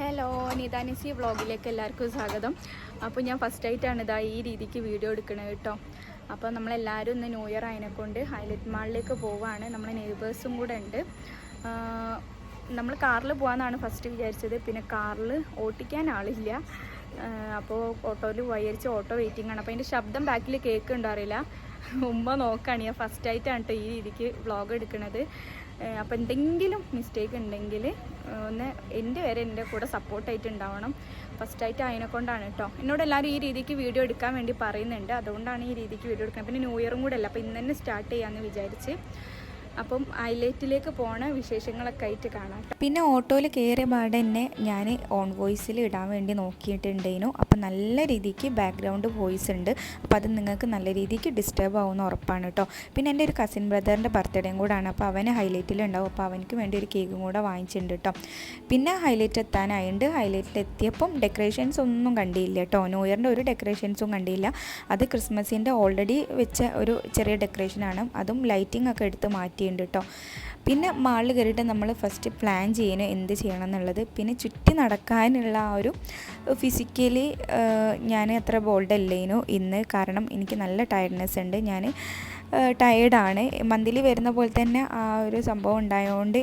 Hello നിതാനിസി വ്ളോഗിലേക്ക് എല്ലാവർക്കും സ്വാഗതം. അപ്പോൾ ഞാൻ ഫസ്റ്റ് ആയിട്ടാണ് ഇതാ ഈ രീതിക്ക് വീഡിയോ എടുക്കണത് കേട്ടോ. അപ്പോൾ നമ്മളെല്ലാവരും ഇന്ന് ന്യൂ ഇയർ ആയതിനെക്കൊണ്ട് ഹൈലൈറ്റ് മാളിലേക്ക് പോവാണ്. നമ്മളെ നെയ്ബേഴ്സും കൂടെ ഉണ്ട്. നമ്മൾ കാറിൽ പോകാമെന്നാണ് ഫസ്റ്റ് വിചാരിച്ചത്. പിന്നെ കാറിൽ ഓട്ടിക്കാൻ ആളില്ല. അപ്പോൾ ഓട്ടോയിൽ വൈകരിച്ച് ഓട്ടോ വെയിറ്റിംഗ് ആണ്. അപ്പോൾ അതിന്റെ ശബ്ദം ബാക്കിൽ കേൾക്കുന്നുണ്ടോ അറിയില്ല. ഉമ്മ നോക്കുകയാണ് ഞാൻ ഫസ്റ്റ് ആയിട്ടാണ് കേട്ടോ ഈ രീതിക്ക് വ്ളോഗ് എടുക്കുന്നത് അപ്പോൾ എന്തെങ്കിലും മിസ്റ്റേക്ക് ഉണ്ടെങ്കിൽ ഒന്ന് എന്റെ വരെ എന്റെ കൂടെ സപ്പോർട്ടായിട്ട് ഉണ്ടാവണം. ഫസ്റ്റായിട്ട് അതിനെ കൊണ്ടാണ് കേട്ടോ എന്നോട് എല്ലാവരും ഈ രീതിക്ക് വീഡിയോ എടുക്കാൻ വേണ്ടി പറയുന്നുണ്ട്. അതുകൊണ്ടാണ് ഈ രീതിക്ക് വീഡിയോ എടുക്കുന്നത്. പിന്നെ ന്യൂ ഇയറും കൂടെ അല്ല? അപ്പോൾ ഇന്ന് തന്നെ സ്റ്റാർട്ട് ചെയ്യാമെന്ന് വിചാരിച്ച്. അപ്പം ഹൈലൈറ്റിലേക്ക് പോണ വിശേഷങ്ങളൊക്കെ ആയിട്ട് കാണാം. പിന്നെ ഓട്ടോയിൽ കയറിയ പാടെ തന്നെ ഞാൻ ഓൺ വോയിസിൽ ഇടാൻ വേണ്ടി നോക്കിയിട്ടുണ്ടേനു. അപ്പം നല്ല രീതിക്ക് ബാക്ക്ഗ്രൗണ്ട് വോയിസ് ഉണ്ട്. അപ്പോൾ അത് നിങ്ങൾക്ക് നല്ല രീതിക്ക് ഡിസ്റ്റർബ് ആവുമെന്ന് ഉറപ്പാണ് കേട്ടോ പിന്നെ എന്റെ ഒരു കസിൻ ബ്രദറിന്റെ ബർത്ത്ഡേയും കൂടാണ്. അപ്പോൾ അവന് ഹൈലൈറ്റിൽ ഉണ്ടാവും. അപ്പോൾ അവനക്ക് വേണ്ടി ഒരു കേക്കും കൂടെ വാങ്ങിച്ചിട്ടുണ്ട് കേട്ടോ പിന്നെ ഹൈലൈറ്റ് എത്താനായുണ്ട് ഹൈലൈറ്റിൽ എത്തിയപ്പം ഡെക്കറേഷൻസ് ഒന്നും കണ്ടില്ല കേട്ടോ ന്യൂ ഇയറിന്റെ ഒരു ഡെക്കറേഷൻസും കണ്ടില്ല. അത് ക്രിസ്മസിന്റെ ഓൾറെഡി വെച്ച ഒരു ചെറിയ ഡെക്കറേഷനാണ് അതും ലൈറ്റിംഗ് ഒക്കെ എടുത്ത് മാറ്റിയിട്ടുണ്ട് കേട്ടോ പിന്നെ മാളിൽ കയറിയിട്ട് നമ്മൾ ഫസ്റ്റ് പ്ലാൻ ചെയ്യണം എന്ത് ചെയ്യണം എന്നുള്ളത്. പിന്നെ ചുറ്റി നടക്കാനുള്ള ആ ഒരു ഫിസിക്കലി ഞാൻ അത്ര ബോൾഡ് അല്ലേനു ഇന്ന്. കാരണം എനിക്ക് നല്ല ടയർഡ്നെസ് ഉണ്ട്. ഞാൻ ടയേർഡാണ് മന്ത്ലി വരുന്ന പോലെ തന്നെ ആ ഒരു സംഭവം ഉണ്ടായതുകൊണ്ട്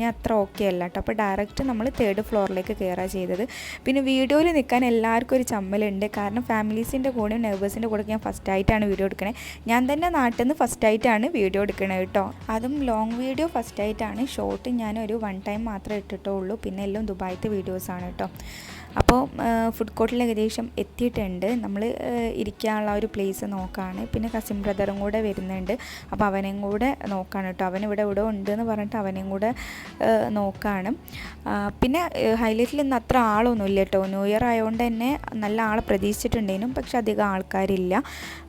ഞാൻ അത്ര ഓക്കെ അല്ല കേട്ടോ അപ്പോൾ ഡയറക്റ്റ് നമ്മൾ തേർഡ് ഫ്ലോറിലേക്ക് കയറുക ചെയ്തത്. പിന്നെ വീഡിയോയിൽ നിൽക്കാൻ എല്ലാവർക്കും ഒരു ചമ്മലുണ്ട്. കാരണം ഫാമിലീസിന്റെ കൂടെയും നെർവേഴ്സിന്റെ കൂടെ ഞാൻ ഫസ്റ്റ് ആയിട്ടാണ് വീഡിയോ എടുക്കണേ. ഞാൻ തന്നെ നാട്ടിൽ നിന്ന് ഫസ്റ്റ് ആയിട്ടാണ് വീഡിയോ എടുക്കണത് കേട്ടോ അതും ലോങ് വീഡിയോ ഫസ്റ്റ് ആയിട്ടാണ്. ഷോർട്ട് ഞാൻ ഒരു വൺ ടൈം മാത്രമേ ഇട്ടിട്ടുള്ളൂ. പിന്നെ എല്ലാം ദുബായത്തെ വീഡിയോസാണ് കേട്ടോ അപ്പോൾ ഫുഡ് കോർട്ടിൽ ഏകദേശം എത്തിയിട്ടുണ്ട്. നമ്മൾ ഇരിക്കാനുള്ള ഒരു പ്ലേസ് നോക്കാണ്. പിന്നെ കസിൻ ബ്രദറും കൂടെ വരുന്നുണ്ട്. അപ്പോൾ അവനെയും കൂടെ നോക്കാണ് കേട്ടോ. അവൻ ഇവിടെ ഇവിടെ ഉണ്ട് എന്ന് പറഞ്ഞിട്ട് അവനെയും കൂടെ നോക്കുകയാണ് പിന്നെ ഹൈലൈറ്റിൽ ഇന്ന് അത്ര ആളൊന്നുമില്ല കേട്ടോ. ന്യൂ ഇയർ ആയതുകൊണ്ട് തന്നെ നല്ല ആളെ പ്രതീക്ഷിച്ചിട്ടുണ്ടേനും പക്ഷെ അധികം ആൾക്കാരില്ല.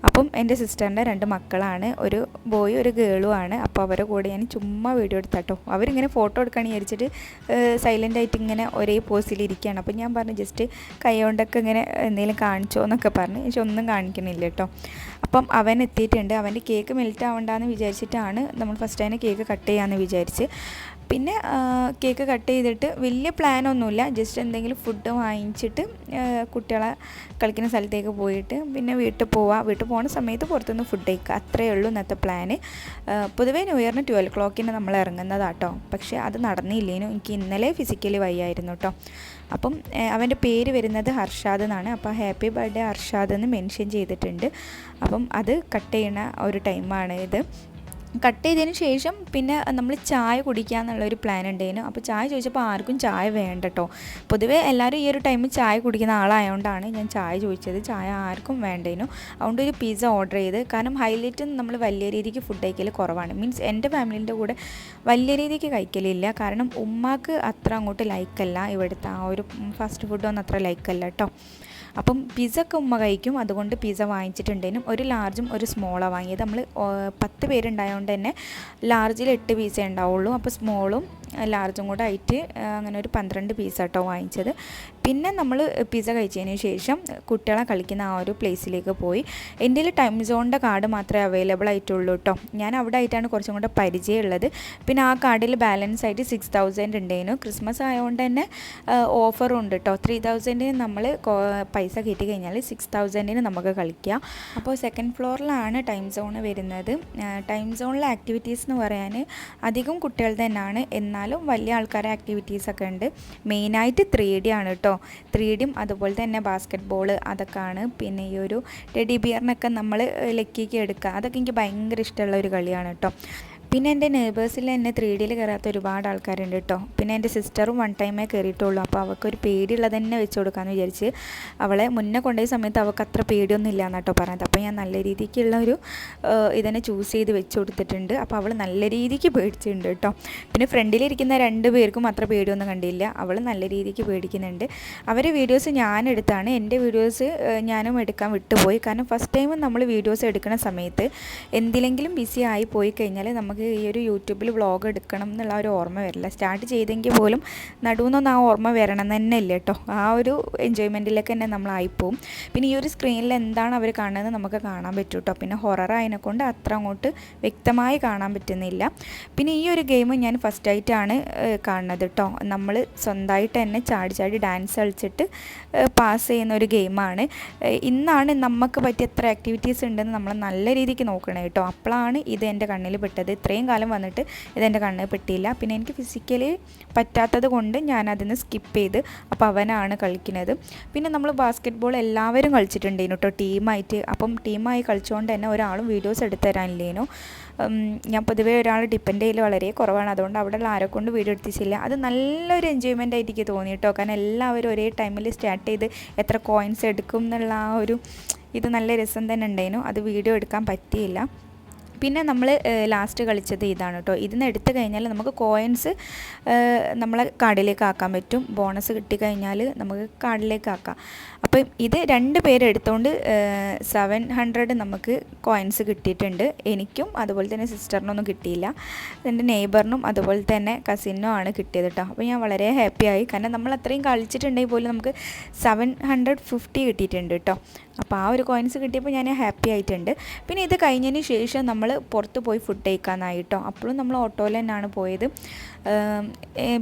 അപ്പം എന്റെ സിസ്റ്ററിന്റെ രണ്ട് മക്കളാണ്. ഒരു ബോയ് ഒരു ഗേളും ആണ്. അപ്പോൾ അവരെ കൂടെ ഞാൻ ചുമ്മാ വീഡിയോ എടുത്താട്ടോ. അവരിങ്ങനെ ഫോട്ടോ എടുക്കുകയാണെന്ന് വിചാരിച്ചിട്ട് സൈലന്റ് ആയിട്ട് ഇങ്ങനെ ഒരേ പോസിൽ ഇരിക്കുകയാണ്. അപ്പോൾ ഞാൻ പറഞ്ഞു ജസ്റ്റ് കൈ കൊണ്ടൊക്കെ ഇങ്ങനെ എന്തെങ്കിലും കാണിച്ചോ എന്നൊക്കെ പറഞ്ഞ്. പക്ഷെ ഒന്നും കാണിക്കണില്ല കേട്ടോ. അപ്പം അവൻ എത്തിയിട്ടുണ്ട്. അവന്റെ കേക്ക് മെൽറ്റ് ആവണ്ടെന്ന് വിചാരിച്ചിട്ടാണ് നമ്മൾ ഫസ്റ്റ് അതിനെ കേക്ക് കട്ട് ചെയ്യാമെന്ന് വിചാരിച്ച്. പിന്നെ കേക്ക് കട്ട് ചെയ്തിട്ട് വലിയ പ്ലാനൊന്നുമില്ല ജസ്റ്റ് എന്തെങ്കിലും ഫുഡ് വാങ്ങിച്ചിട്ട് കുട്ടികളെ കളിക്കുന്ന സ്ഥലത്തേക്ക് പോയിട്ട് പിന്നെ വീട്ടിൽ പോവുക വീട്ടിൽ പോകുന്ന സമയത്ത് പുറത്തുനിന്ന് ഫുഡ് കഴിക്കുക. അത്രയേ ഉള്ളൂ ഇന്നത്തെ പ്ലാന് പൊതുവേ ന്യൂ ഇയറിന് ട്വൽവ് ക്ലോക്കിന് നമ്മൾ ഇറങ്ങുന്നതാട്ടോ പക്ഷേ അത് നടന്നില്ലേനു. എനിക്ക് ഇന്നലെ ഫിസിക്കലി വയ്യായിരുന്നു കേട്ടോ അപ്പം അവന്റെ പേര് വരുന്നത് ഹർഷാദ് എന്നാണ്. അപ്പോൾ ഹാപ്പി ബർത്ത്ഡേ ഹർഷാദ് എന്ന് മെൻഷൻ ചെയ്തിട്ടുണ്ട്. അപ്പം അത് കട്ട് ചെയ്യണ ഒരു ടൈമാണ് ഇത്. കട്ട് ചെയ്തതിന് ശേഷം പിന്നെ നമ്മൾ ചായ കുടിക്കുക എന്നുള്ളൊരു പ്ലാൻ ഉണ്ടായിരുന്നു. അപ്പോൾ ചായ ചോദിച്ചപ്പോൾ ആർക്കും ചായ വേണ്ട കേട്ടോ പൊതുവേ എല്ലാവരും ഈ ഒരു ടൈമിൽ ചായ കുടിക്കുന്ന ആളായതുകൊണ്ടാണ് ഞാൻ ചായ ചോദിച്ചത്. ചായ ആർക്കും വേണ്ടേനു. അതുകൊണ്ട് ഒരു പിസ്സ ഓർഡർ ചെയ്ത്. കാരണം ഹൈലൈറ്റ് നമ്മൾ വലിയ രീതിക്ക് ഫുഡ് കഴിക്കൽ കുറവാണ്. മീൻസ് എന്റെ ഫാമിലിന്റെ കൂടെ വലിയ രീതിക്ക് കഴിക്കലില്ല. കാരണം ഉമ്മാക്ക് അത്ര അങ്ങോട്ട് ലൈക്കല്ല ഇവിടുത്തെ ആ ഒരു ഫാസ്റ്റ് ഫുഡൊന്നും അത്ര ലൈക്കല്ല കേട്ടോ അപ്പം പിസ്സ ഒക്കെ ഉമ്മ കഴിക്കും. അതുകൊണ്ട് പിസ്സ വാങ്ങിച്ചിട്ടുണ്ടേനും ഒരു ലാർജും ഒരു സ്മോളാണ് വാങ്ങിയത്. നമ്മൾ പത്ത് പേരുണ്ടായതുകൊണ്ട് തന്നെ ലാർജിൽ എട്ട് പീസേ ഉണ്ടാവുള്ളൂ. അപ്പോൾ സ്മോളും ലാർജും കൂടെ ആയിട്ട് അങ്ങനെ ഒരു പന്ത്രണ്ട് പീസ് കേട്ടോ വാങ്ങിച്ചത്. പിന്നെ നമ്മൾ പിസ്സ കഴിച്ചതിന് ശേഷം കുട്ടികളെ കളിക്കുന്ന ആ ഒരു പ്ലേസിലേക്ക് പോയി. എന്റെ ടൈം സോണിന്റെ കാർഡ് മാത്രമേ അവൈലബിൾ ആയിട്ടുള്ളൂ കേട്ടോ ഞാൻ അവിടെ ആയിട്ടാണ് കുറച്ചും കൂടെ പരിചയമുള്ളത്. പിന്നെ ആ കാർഡിൽ ബാലൻസ് ആയിട്ട് സിക്സ് തൗസൻഡ് ഉണ്ടായിരുന്നു ക്രിസ്മസ് ആയതുകൊണ്ട് തന്നെ ഓഫറും ഉണ്ട് കേട്ടോ ത്രീ തൗസൻഡിന് നമ്മൾ പൈസ കയറ്റി കഴിഞ്ഞാൽ സിക്സ് തൗസൻഡിന് നമുക്ക് കളിക്കാം. അപ്പോൾ സെക്കൻഡ് ഫ്ലോറിലാണ് ടൈം സോൺ വരുന്നത്. ടൈം സോണിലെ ആക്ടിവിറ്റീസ് എന്ന് പറയാൻ അധികം കുട്ടികൾ തന്നെയാണ് എന്നാലും വലിയ ആൾക്കാരെ ആക്ടിവിറ്റീസൊക്കെ ഉണ്ട്. മെയിനായിട്ട് ത്രീ ഡി ആണ് കേട്ടോ ത്രീ ഡിയും അതുപോലെ തന്നെ ബാസ്ക്കറ്റ് ബോൾ അതൊക്കെ ആണ് പിന്നെ ഈ ഒരു ടെഡി ബിയറിനൊക്കെ നമ്മൾ ലക്കിക്ക് എടുക്കുക. അതൊക്കെ എനിക്ക് ഭയങ്കര ഇഷ്ടമുള്ള ഒരു കളിയാണ് കേട്ടോ പിന്നെ എന്റെ നേബേഴ്സിൽ എന്നെ ത്രീ ഡിയിൽ കയറാത്ത ഒരുപാട് ആൾക്കാരുണ്ട് കേട്ടോ പിന്നെ എന്റെ സിസ്റ്ററും വൺ ടൈമേ കയറിയിട്ടുള്ളൂ അപ്പോൾ അവൾക്കൊരു പേടിയുള്ളത് തന്നെ വെച്ച് കൊടുക്കാമെന്ന് വിചാരിച്ച് അവളെ മുന്നേ കൊണ്ടുപോയ സമയത്ത് അവൾക്ക് അത്ര പേടിയൊന്നും ഇല്ല എന്നാട്ടോ പറഞ്ഞത്. അപ്പോൾ ഞാൻ നല്ല രീതിക്കുള്ള ഒരു ഇതന്നെ ചൂസ് ചെയ്ത് വെച്ച് കൊടുത്തിട്ടുണ്ട്. അപ്പോൾ അവൾ നല്ല രീതിക്ക് പേടിച്ചിട്ടുണ്ട് കേട്ടോ പിന്നെ ഫ്രണ്ടിലിരിക്കുന്ന രണ്ട് പേർക്കും അത്ര പേടിയൊന്നും കണ്ടില്ല. അവൾ നല്ല രീതിക്ക് പേടിക്കുന്നുണ്ട്. അവരെ വീഡിയോസ് ഞാൻ എടുത്താണ് എന്റെ വീഡിയോസ് ഞാനും എടുക്കാൻ വിട്ടുപോയി. കാരണം ഫസ്റ്റ് ടൈം നമ്മൾ വീഡിയോസ് എടുക്കുന്ന സമയത്ത് എന്തിലെങ്കിലും ബിസി ആയി പോയി കഴിഞ്ഞാൽ നമുക്ക് നമുക്ക് ഈ ഒരു യൂട്യൂബിൽ വ്ളോഗ് എടുക്കണം എന്നുള്ള ഒരു ഓർമ്മ വരില്ല. സ്റ്റാർട്ട് ചെയ്തെങ്കിൽ പോലും നടുവെന്നൊന്നും ആ ഓർമ്മ വരണം തന്നെ ഇല്ല കേട്ടോ ആ ഒരു എൻജോയ്മെന്റിലേക്ക് തന്നെ നമ്മളായിപ്പോവും പിന്നെ ഈ ഒരു സ്ക്രീനിൽ എന്താണ് അവർ കാണുന്നത് നമുക്ക് കാണാൻ പറ്റും കേട്ടോ പിന്നെ ഹൊറർ കൊണ്ട് അത്ര അങ്ങോട്ട് വ്യക്തമായി കാണാൻ പറ്റുന്നില്ല. പിന്നെ ഈ ഒരു ഗെയിം ഞാൻ ഫസ്റ്റ് ആയിട്ടാണ് കാണുന്നത് കേട്ടോ നമ്മൾ സ്വന്തമായിട്ട് തന്നെ ചാടി ചാടി ഡാൻസ് കളിച്ചിട്ട് പാസ് ചെയ്യുന്ന ഒരു ഗെയിമാണ്. ഇന്നാണ് നമുക്ക് പറ്റിയ എത്ര ആക്ടിവിറ്റീസ് ഉണ്ടെന്ന് നമ്മൾ നല്ല രീതിക്ക് നോക്കണേ കേട്ടോ അപ്പോഴാണ് ഇത് എന്റെ കണ്ണിൽ പെട്ടത്. ഇത്രയും കാലം വന്നിട്ട് ഇതെന്റെ കണ്ണിൽ പെട്ടിയില്ല. പിന്നെ എനിക്ക് ഫിസിക്കലി പറ്റാത്തത് കൊണ്ട് ഞാൻ അതിന് സ്കിപ്പ് ചെയ്ത് അപ്പോൾ അവനാണ് കളിക്കുന്നത്. പിന്നെ നമ്മൾ ബാസ്ക്കറ്റ് ബോൾ എല്ലാവരും കളിച്ചിട്ടുണ്ടേനു കേട്ടോ ടീമായിട്ട് അപ്പം ടീമായി കളിച്ചുകൊണ്ട് തന്നെ ഒരാളും വീഡിയോസ് എടുത്തു തരാനില്ലേനു ഞാൻ പൊതുവേ ഒരാൾ ഡിപ്പെൻഡ് ചെയ്യൽ വളരെ കുറവാണ്. അതുകൊണ്ട് അവിടെയുള്ള ആരെ കൊണ്ട് വീഡിയോ എടുത്തിച്ചില്ല. അത് നല്ലൊരു എൻജോയ്മെന്റ് ആയിട്ട് എനിക്ക് തോന്നി കേട്ടോ കാരണം എല്ലാവരും ഒരേ ടൈമിൽ സ്റ്റാർട്ട് ചെയ്ത് എത്ര കോയിൻസ് എടുക്കും എന്നുള്ള ആ ഒരു ഇത് നല്ല രസം തന്നെ ഉണ്ടായിരുന്നു അത് വീഡിയോ എടുക്കാൻ പറ്റിയില്ല. പിന്നെ നമ്മൾ ലാസ്റ്റ് കളിച്ചത് ഇതാണ് കേട്ടോ ഇതിന്ന് എടുത്തു കഴിഞ്ഞാൽ നമുക്ക് കോയിൻസ് നമ്മളെ കാർഡിലേക്ക് ആക്കാൻ പറ്റും. ബോണസ് കിട്ടിക്കഴിഞ്ഞാൽ നമുക്ക് കാർഡിലേക്ക് ആക്കാം. അപ്പം ഇത് രണ്ട് പേര് എടുത്തുകൊണ്ട് സെവൻ ഹൺഡ്രഡ് നമുക്ക് കോയിൻസ് കിട്ടിയിട്ടുണ്ട്. എനിക്കും അതുപോലെ തന്നെ സിസ്റ്ററിനൊന്നും കിട്ടിയില്ല. എന്റെ നെയ്ബറിനും അതുപോലെ തന്നെ കസിനും ആണ് കിട്ടിയത് കേട്ടോ അപ്പോൾ ഞാൻ വളരെ ഹാപ്പിയായി കാരണം നമ്മൾ അത്രയും കളിച്ചിട്ടുണ്ടെങ്കിൽ പോലും നമുക്ക് സെവൻ ഹൺഡ്രഡ് ഫിഫ്റ്റി കിട്ടിയിട്ടുണ്ട് കേട്ടോ അപ്പോൾ ആ ഒരു കോയിൻസ് കിട്ടിയപ്പോൾ ഞാൻ ഹാപ്പി ആയിട്ടുണ്ട്. പിന്നെ ഇത് കഴിഞ്ഞതിന് ശേഷം നമ്മൾ പുറത്ത് പോയി ഫുഡ് കഴിക്കാനായിട്ടോ. അപ്പോഴും നമ്മൾ ഓട്ടോയിൽ തന്നെയാണ് പോയത്.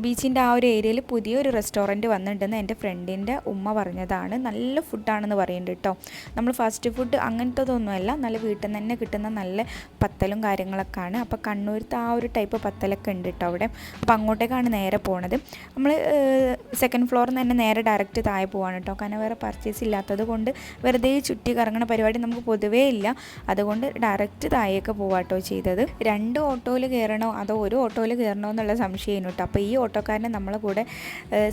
ബീച്ചിന്റെ ആ ഒരു ഏരിയയിൽ പുതിയൊരു റെസ്റ്റോറന്റ് വന്നിട്ടുണ്ടെന്ന് എന്റെ ഫ്രണ്ടിന്റെ ഉമ്മ പറഞ്ഞതാണ്. നല്ല ഫുഡാണെന്ന് പറയുന്നുണ്ട് കേട്ടോ. നമ്മൾ ഫാസ്റ്റ് ഫുഡ് അങ്ങനത്തതൊന്നുമല്ല. നല്ല വീട്ടിൽ നിന്ന് തന്നെ കിട്ടുന്ന നല്ല പത്തലും കാര്യങ്ങളൊക്കെ ആണ് അപ്പോൾ കണ്ണൂരത്തെ ആ ഒരു ടൈപ്പ് പത്തലൊക്കെ ഉണ്ട് കേട്ടോ അവിടെ. അപ്പോൾ അങ്ങോട്ടേക്കാണ് നേരെ പോണത്. നമ്മൾ സെക്കൻഡ് ഫ്ലോറിൽ നിന്ന് തന്നെ നേരെ ഡയറക്റ്റ് താഴെ പോവാണ് കേട്ടോ. കാരണം വേറെ പർച്ചേസ് ഇല്ലാത്തത് കൊണ്ട് വെറുതെ ചുറ്റി കറങ്ങുന്ന പരിപാടി നമുക്ക് പൊതുവേ ഇല്ല. അതുകൊണ്ട് ഡയറക്റ്റ് താഴേക്ക് പോവാട്ടോ ചെയ്തത്. രണ്ട് ഓട്ടോയിൽ കയറണോ അതോ ഒരു ഓട്ടോയിൽ കയറണോ എന്നുള്ള സംശയം കേട്ടോ. അപ്പോൾ ഈ ഓട്ടോക്കാരനെ നമ്മളെ കൂടെ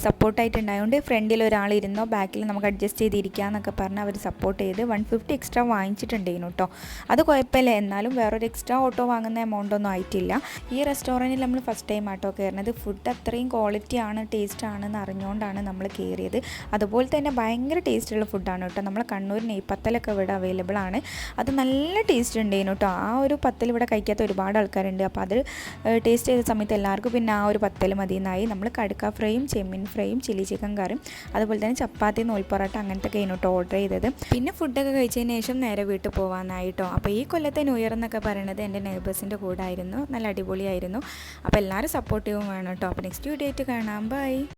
സപ്പോർട്ടായിട്ടുണ്ടായതുകൊണ്ട് ഫ്രണ്ടിൽ ഒരാൾ ഇരുന്നോ ബാക്കിൽ നമുക്ക് അഡ്ജസ്റ്റ് ചെയ്തിരിക്കാന്നൊക്കെ പറഞ്ഞ് അവർ സപ്പോർട്ട് ചെയ്ത് വൺ ഫിഫ്റ്റി എക്സ്ട്രാ വാങ്ങിച്ചിട്ടുണ്ടായിരുന്നു കേട്ടോ. അത് കുഴപ്പമില്ല. എന്നാലും വേറൊരു എക്സ്ട്രാ ഓട്ടോ വാങ്ങുന്ന എമൗണ്ട് ഒന്നും ആയിട്ടില്ല. ഈ റെസ്റ്റോറന്റിൽ നമ്മൾ ഫസ്റ്റ് ടൈം ആട്ടോ കയറുന്നത്. ഫുഡ് അത്രയും ക്വാളിറ്റി ആണ് ടേസ്റ്റ് ആണെന്ന് അറിഞ്ഞുകൊണ്ടാണ് നമ്മൾ കയറിയത്. അതുപോലെ തന്നെ ഭയങ്കര ടേസ്റ്റുള്ള ഫുഡാണ് കേട്ടോ. നമ്മൾ കണ്ണൂർ നെയ്പ്പത്തലൊക്കെ ഇവിടെ അവൈലബിൾ ആണ്. അത് നല്ല ടേസ്റ്റ് ഉണ്ടായിരുന്നു കേട്ടോ. ആ ഒരു പത്തൽ ഇവിടെ കഴിക്കാത്ത ഒരുപാട് ആൾക്കാരുണ്ട്. അപ്പോൾ അത് ടേസ്റ്റ് ചെയ്ത സമയത്ത് എല്ലാവർക്കും പിന്നെ ആ ഒരു പത്തൽ മതി എന്നായി നമ്മൾ കടുക്ക ഫ്രൈയും ചെമ്മീൻ ഫ്രൈയും ചില്ലി ചിക്കൻ കറിയും അതുപോലെ തന്നെ ചപ്പാത്തി നൂൽ പൊറോട്ട അങ്ങനത്തെ കേട്ടോ ഓർഡർ ചെയ്തത്. പിന്നെ ഫുഡൊക്കെ കഴിച്ചതിന് ശേഷം നേരെ വീട്ടിൽ പോകാനായിട്ടോ അപ്പോൾ ഈ കൊല്ലത്തെ ന്യൂ ഇയർ എന്നൊക്കെ പറയുന്നത് എന്റെ നെയ്ബേഴ്സിന്റെ കൂടെ ആയിരുന്നു. നല്ല അടിപൊളിയായിരുന്നു. അപ്പോൾ എല്ലാവരും സപ്പോർട്ടീവും വേണം കേട്ടോ. അപ്പോൾ നെക്സ്റ്റ് ആയിട്ട് കാണാം. ബൈ